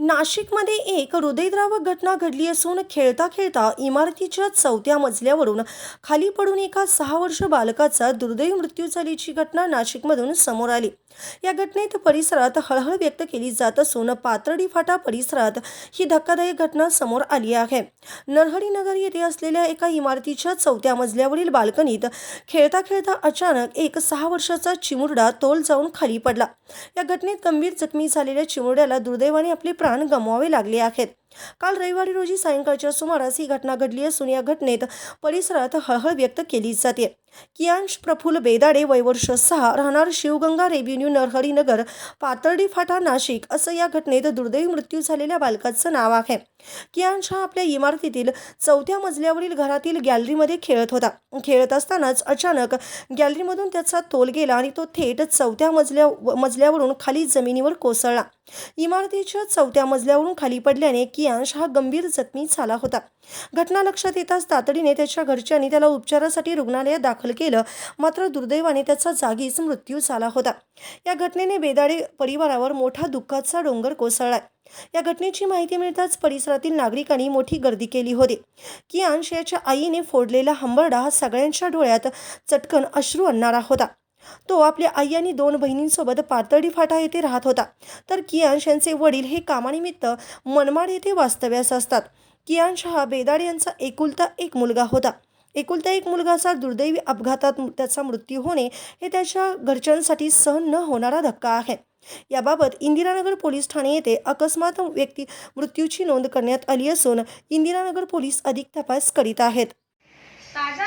नाशिकमध्ये एक हृदयद्रावक घटना घडली असून खेळता खेळता इमारतीच्या चौथ्या मजल्यावरून खाली पडून एका सहा वर्ष बालकाचा दुर्दैव मृत्यू झाल्याची घटना नाशिकमधून समोर आली. या घटनेत परिसरात हळहळ व्यक्त केली जात असून पातर्डी फाटा परिसरात ही धक्कादायक घटना समोर आली आहे. नरहरी नगर येथे असलेल्या एका इमारतीच्या चौथ्या मजल्यावरील बाल्कनीत खेळता खेळता अचानक एक सहा वर्षाचा चिमुरडा तोल जाऊन खाली पडला. या घटनेत गंभीर जखमी झालेल्या चिमुरड्याला दुर्दैवाने आपले प्राण गमवावे लागले आहेत. काल रविवारी रोजी सायंकाळच्या सुमारास ही घटना घडली असून या घटनेत परिसरात हळहळ व्यक्त केली जाते. कियांश प्रफुल बेदाडे वयवर्ष सहा राहणार शिवगंगा रेव्हेन्यू नरहरीनगर पातर्डी फाटा नाशिक असं या घटनेत दुर्दैवी मृत्यू झालेल्या बालकाचं नाव आहे. कियांश हा आपल्या इमारतीतील चौथ्या मजल्यावरील घरातील गॅलरीमध्ये खेळत होता. खेळत असतानाच अचानक गॅलरीमधून त्याचा तोल गेला आणि तो थेट चौथ्या मजल्या मजल्यावरून खाली जमिनीवर कोसळला. इमारतीच्या चौथ्या मजल्यावरून खाली पडल्याने कियांश हा गंभीर जखमी झाला होता. घटना लक्षात येताच तातडीने त्याच्या घरच्यांनी त्याला उपचारासाठी रुग्णालयात दाखल केलं. मात्र दुर्दैवाने त्याचा जागीच मृत्यू झाला होता. या घटनेने बेदाडे परिवारावर मोठा दुःखाचा डोंगर कोसळला. या घटनेची माहिती मिळताच परिसरातील नागरिकांनी मोठी गर्दी केली होती. की अंश याच्या आईने फोडलेला हंबरडा हा सगळ्यांच्या डोळ्यात चटकन अश्रू आणणारा होता. तो आपल्या आई आणि दोन बहिणींसोबत पातळी फाटा येथे राहत होता. तर कियांश यांचे वडील हे कामानिमित्त मनमाड येथे वास्तव्यास असतात. कियांश हा बेदाड यांचा एकुलता एक मुलगा होता. एकुलता एक मुलगा असा दुर्दैवी अपघातात त्याचा मृत्यू होणे हे त्याच्या घरच्यांसाठी सहन न होणारा धक्का आहे. याबाबत इंदिरानगर पोलीस ठाणे येथे अकस्मात व्यक्ती मृत्यूची नोंद करण्यात आली असून इंदिरानगर पोलीस अधिक तपास करीत आहेत. ताज्या